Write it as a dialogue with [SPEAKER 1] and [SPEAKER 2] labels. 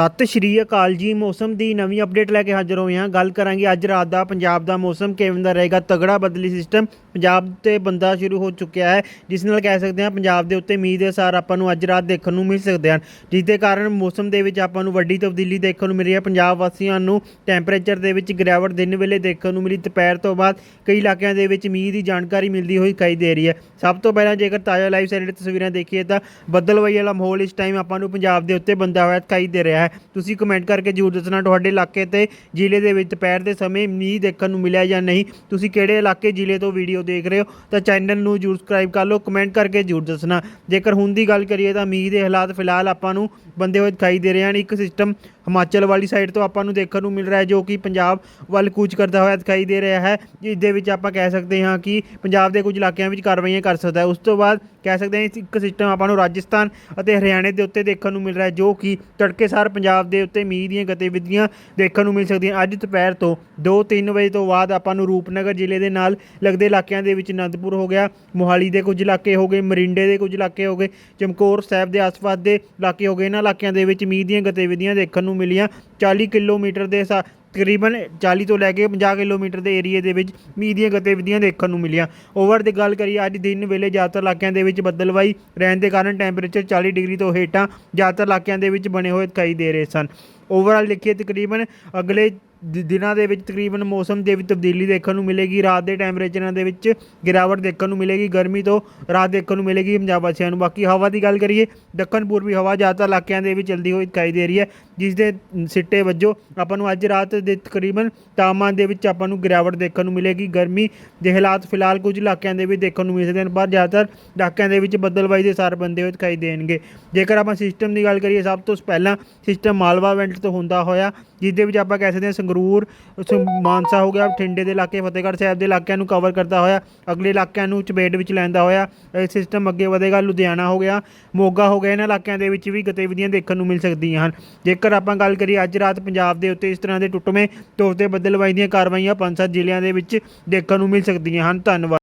[SPEAKER 1] ਸਤਿ ਸ਼੍ਰੀ ਅਕਾਲ ਜੀ। ਮੌਸਮ ਦੀ ਨਵੀਂ ਅਪਡੇਟ ਲੈ ਕੇ ਹਾਜ਼ਰ ਹੋਏ ਹਾਂ। ਗੱਲ ਕਰਾਂਗੇ ਅੱਜ ਰਾਤ ਦਾ ਪੰਜਾਬ ਦਾ ਮੌਸਮ ਕਿਵੇਂ ਦਾ ਰਹੇਗਾ। ਤਗੜਾ ਬਦਲੀ ਸਿਸਟਮ ਪੰਜਾਬ ਤੇ ਬੰਦਾ ਸ਼ੁਰੂ ਹੋ ਚੁੱਕਿਆ ਹੈ। ਜਿਸ ਨਾਲ ਕਹਿ ਸਕਦੇ ਹਾਂ ਪੰਜਾਬ ਦੇ ਉੱਤੇ ਮੀਂਹ ਦੇ ਅਸਰ ਆਪਾਂ ਨੂੰ ਅੱਜ ਰਾਤ ਦੇਖਣ ਨੂੰ ਮਿਲ ਸਕਦੇ ਹਨ। ਜਿਸ ਦੇ ਕਾਰਨ ਮੌਸਮ ਦੇ ਵਿੱਚ ਆਪਾਂ ਨੂੰ ਵੱਡੀ ਤਬਦੀਲੀ ਦੇਖਣ ਨੂੰ ਮਿਲੀ ਹੈ। ਪੰਜਾਬ ਵਾਸੀਆਂ ਨੂੰ ਟੈਂਪਰੇਚਰ ਦੇ ਵਿੱਚ ਗਿਰਾਵਟ ਦਿਨ ਵੇਲੇ ਦੇਖਣ ਨੂੰ ਮਿਲੀ। ਦੁਪਹਿਰ ਤੋਂ ਬਾਅਦ ਕਈ ਇਲਾਕਿਆਂ ਦੇ ਵਿੱਚ ਮੀਂਹ ਦੀ ਜਾਣਕਾਰੀ ਮਿਲਦੀ ਹੋਈ ਦਿਖਾਈ ਦੇ ਰਹੀ ਹੈ। ਸਭ ਤੋਂ ਪਹਿਲਾਂ ਜੇਕਰ ਤਾਜ਼ਾ ਲਾਈਵ ਸੈਟੇਲਾਈਟ ਤਸਵੀਰਾਂ ਦੇਖੀਏ ਤਾਂ ਬੱਦਲਵਾਈ ਵਾਲਾ ਮਾਹੌਲ ਇਸ ਟਾਈਮ ਆਪਾਂ ਨੂੰ ਪੰਜਾਬ ਦੇ ਉੱਤੇ ਬੰਦਾ ਹੋਇਆ ਦਿਖਾਈ ਦੇ ਰਿਹਾ ਹੈ। ਤੁਸੀਂ ਕਮੈਂਟ ਕਰਕੇ ਜਰੂਰ ਦੱਸਣਾ ਤੁਹਾਡੇ ਇਲਾਕੇ ਤੇ ਜ਼ਿਲ੍ਹੇ ਦੇ ਵਿੱਚ ਦੁਪਹਿਰ ਦੇ ਸਮੇਂ ਮੀਂਹ ਦੇਖਣ ਨੂੰ ਮਿਲਿਆ ਜਾਂ ਨਹੀਂ। ਤੁਸੀਂ ਕਿਹੜੇ ਇਲਾਕੇ, ਜ਼ਿਲ੍ਹੇ ਤੋਂ ਵੀਡੀਓ ਦੇਖ ਰਹੇ ਹੋ? ਤਾਂ ਚੈਨਲ ਨੂੰ ਜਰੂਰ ਸਬਸਕ੍ਰਾਈਬ ਕਰ ਲਓ ਕਮੈਂਟ ਕਰਕੇ ਜਰੂਰ ਦੱਸਣਾ। ਜੇਕਰ ਹੁਣ ਦੀ ਗੱਲ ਕਰੀਏ ਤਾਂ ਮੀਂਹ ਦੇ ਹਾਲਾਤ ਫਿਲਹਾਲ ਆਪਾਂ ਨੂੰ ਬੰਦੇ ਹੋਏ ਦਿਖਾਈ ਦੇ ਰਹੇ ਹਨ। ਇੱਕ ਸਿਸਟਮ ਹਿਮਾਚਲ ਵਾਲੀ ਸਾਈਡ ਤੋਂ ਆਪਾਂ ਨੂੰ ਦੇਖਣ ਨੂੰ ਮਿਲ ਰਿਹਾ ਹੈ, ਜੋ ਕਿ ਪੰਜਾਬ ਵੱਲ ਕੂਚ ਕਰਦਾ ਹੋਇਆ ਦਿਖਾਈ ਦੇ ਰਿਹਾ ਹੈ। ਜਿਸ ਦੇ ਵਿੱਚ ਆਪਾਂ ਕਹਿ ਸਕਦੇ ਹਾਂ ਕਿ ਪੰਜਾਬ ਦੇ ਕੁਝ ਇਲਾਕਿਆਂ ਵਿੱਚ ਕਾਰਵਾਈਆਂ ਕਰ ਸਕਦਾ ਹੈ। ਉਸ ਤੋਂ ਬਾਅਦ ਕਹਿ ਸਕਦੇ ਹਾਂ ਇੱਕ ਸਿਸਟਮ ਆਪਾਂ ਨੂੰ ਰਾਜਸਥਾਨ ਅਤੇ ਹਰਿਆਣੇ ਦੇ ਉੱਤੇ ਦੇਖਣ ਨੂੰ ਮਿਲ ਰਿਹਾ ਹੈ, ਜੋ ਕਿ ਤੜਕੇਸਾਰ ਪੰਜਾਬ ਦੇ ਉੱਤੇ ਮੀਂਹ ਦੀਆਂ ਗਤੀਵਿਧੀਆਂ ਦੇਖਣ ਨੂੰ ਮਿਲ ਸਕਦੀਆਂ। ਅੱਜ ਦੁਪਹਿਰ ਤੋਂ 2-3 ਵਜੇ ਤੋਂ ਬਾਅਦ ਆਪਾਂ ਨੂੰ ਰੂਪਨਗਰ ਜ਼ਿਲ੍ਹੇ ਦੇ ਨਾਲ ਲੱਗਦੇ ਇਲਾਕਿਆਂ ਦੇ ਵਿੱਚ ਅਨੰਦਪੁਰ ਹੋ ਗਿਆ, ਮੋਹਾਲੀ ਦੇ ਕੁਝ ਇਲਾਕੇ ਹੋ ਗਏ, ਮਰਿੰਡੇ ਦੇ ਕੁਝ ਇਲਾਕੇ ਹੋ ਗਏ, ਚਮਕੌਰ ਸਾਹਿਬ ਦੇ ਆਸ-ਪਾਸ ਦੇ ਇਲਾਕੇ ਹੋ ਗਏ। ਇਹਨਾਂ ਇਲਾਕਿਆਂ ਦੇ ਵਿੱਚ ਮੀਂਹ ਦੀਆਂ ਗਤੀਵਿਧੀਆਂ ਦੇਖਣ ਨੂੰ ਮਿਲੀਆਂ। 40 ਕਿਲੋਮੀਟਰ ਦੇ ਸਾ- ਤਕਰੀਬਨ 40 ਤੋਂ ਲੈ ਕੇ 50 ਕਿਲੋਮੀਟਰ ਦੇ ਏਰੀਏ ਦੇ ਵਿੱਚ ਮੀਂਹ ਦੀਆਂ ਗਤੀਵਿਧੀਆਂ ਦੇਖਣ ਨੂੰ ਮਿਲੀਆਂ। ਓਵਰ ਦੀ ਗੱਲ ਕਰੀਏ, ਅੱਜ ਦਿਨ ਵੇਲੇ ਜ਼ਿਆਦਾਤਰ ਇਲਾਕਿਆਂ ਦੇ ਵਿੱਚ ਬੱਦਲਵਾਈ ਰਹਿਣ ਦੇ ਕਾਰਨ ਟੈਂਪਰੇਚਰ 40 ਡਿਗਰੀ ਤੋਂ ਹੇਠਾਂ ਜ਼ਿਆਦਾਤਰ ਇਲਾਕਿਆਂ ਦੇ ਵਿੱਚ ਬਣੇ ਹੋਏ ਦਿਖਾਈ ਦੇ ਰਹੇ ਸਨ। ਓਵਰਆਲ ਦੇਖੀਏ, ਤਕਰੀਬਨ ਅਗਲੇ ਦਿ- ਦਿਨਾਂ ਦੇ ਵਿੱਚ ਤਕਰੀਬਨ ਮੌਸਮ ਦੇ ਵਿੱਚ ਤਬਦੀਲੀ ਦੇਖਣ ਨੂੰ ਮਿਲੇਗੀ, ਰਾਤ ਦੇ ਟੈਂਪਰੇਚਰਾਂ ਦੇ ਵਿੱਚ ਗਿਰਾਵਟ ਦੇਖਣ ਨੂੰ ਮਿਲੇਗੀ, ਗਰਮੀ ਤੋਂ ਰਾਤ ਦੇਖਣ ਨੂੰ ਮਿਲੇਗੀ ਪੰਜਾਬ ਵਾਸੀਆਂ ਨੂੰ। ਬਾਕੀ ਹਵਾ ਦੀ ਗੱਲ ਕਰੀਏ, ਦੱਖਣ ਪੂਰਬੀ ਹਵਾ ਜ਼ਿਆਦਾਤਰ ਇਲਾਕਿਆਂ ਦੇ ਵਿੱਚ ਚਲਦੀ ਹੋਈ ਦਿਖਾਈ ਦੇ ਰਹੀ ਹੈ, ਜਿਸ ਦੇ ਸਿੱਟੇ ਵਜੋਂ ਆਪਾਂ ਨੂੰ ਅੱਜ ਰਾਤ ਦੇ ਤਕਰੀਬਨ ਤਾਪਮਾਨ ਦੇ ਵਿੱਚ ਆਪਾਂ ਨੂੰ ਗਿਰਾਵਟ ਦੇਖਣ ਨੂੰ ਮਿਲੇਗੀ, ਗਰਮੀ ਦੇ ਹਾਲਾਤ ਫਿਲਹਾਲ ਕੁਝ ਇਲਾਕਿਆਂ ਦੇ ਵਿੱਚ ਦੇਖਣ ਨੂੰ ਮਿਲ ਸਕਦੇ ਹਨ, ਪਰ ਜ਼ਿਆਦਾਤਰ ਇਲਾਕਿਆਂ ਦੇ ਵਿੱਚ ਬੱਦਲਬਾਈ ਦੇ ਸਾਰ ਬੰਦੇ ਹੋਏ ਦਿਖਾਈ ਦੇਣਗੇ। ਜੇਕਰ ਆਪਾਂ ਸਿਸਟਮ ਦੀ ਗੱਲ ਕਰੀਏ, ਸਭ ਤੋਂ ਪਹਿਲਾਂ ਸਿਸਟਮ ਮਾਲਵਾ ਵੈਂਟ ਤੋਂ ਹੁੰਦਾ ਹੋਇਆ, ਜਿਸ ਦੇ ਵਿੱਚ ਆਪਾਂ ਕਹਿ ਸਕਦੇ ਹਾਂ ਸੰਗਰੂਰ ਉਸ ਮਾਨਸਾ ਹੋ ਗਿਆ, ਬਠਿੰਡੇ ਦੇ ਇਲਾਕੇ, ਫਤਿਹਗੜ੍ਹ ਸਾਹਿਬ ਦੇ ਇਲਾਕਿਆਂ ਨੂੰ ਕਵਰ ਕਰਦਾ ਹੋਇਆ। ਅਗਲੇ ਇਲਾਕਿਆਂ ਨੂੰ ਚਪੇਟ ਵਿੱਚ ਲੈਂਦਾ ਹੋਇਆ। ਇਹ ਸਿਸਟਮ ਅੱਗੇ ਵਧੇਗਾ, ਲੁਧਿਆਣਾ ਹੋ ਗਿਆ, ਮੋਗਾ ਹੋ ਗਿਆ, ਇਹਨਾਂ ਇਲਾਕਿਆਂ ਦੇ ਵਿੱਚ ਵੀ ਗਤੀਵਿਧੀਆਂ ਦੇਖਣ ਨੂੰ ਮਿਲ ਸਕਦੀਆਂ ਹਨ। ਜੇਕਰ ਆਪਾਂ ਗੱਲ ਕਰੀਏ, ਅੱਜ ਰਾਤ ਪੰਜਾਬ ਦੇ ਉੱਤੇ ਇਸ ਤਰ੍ਹਾਂ ਦੇ ਟੁੱਟਵੇਂ ਤੌਰ ਤੇ ਬੱਦਲਬਾਈ ਦੀਆਂ ਕਾਰਵਾਈਆਂ ਪੰਜ ਸੱਤ ਜ਼ਿਲ੍ਹਿਆਂ ਦੇ ਵਿੱਚ ਦੇਖਣ ਨੂੰ ਮਿਲ ਸਕਦੀਆਂ ਹਨ। ਧੰਨਵਾਦ।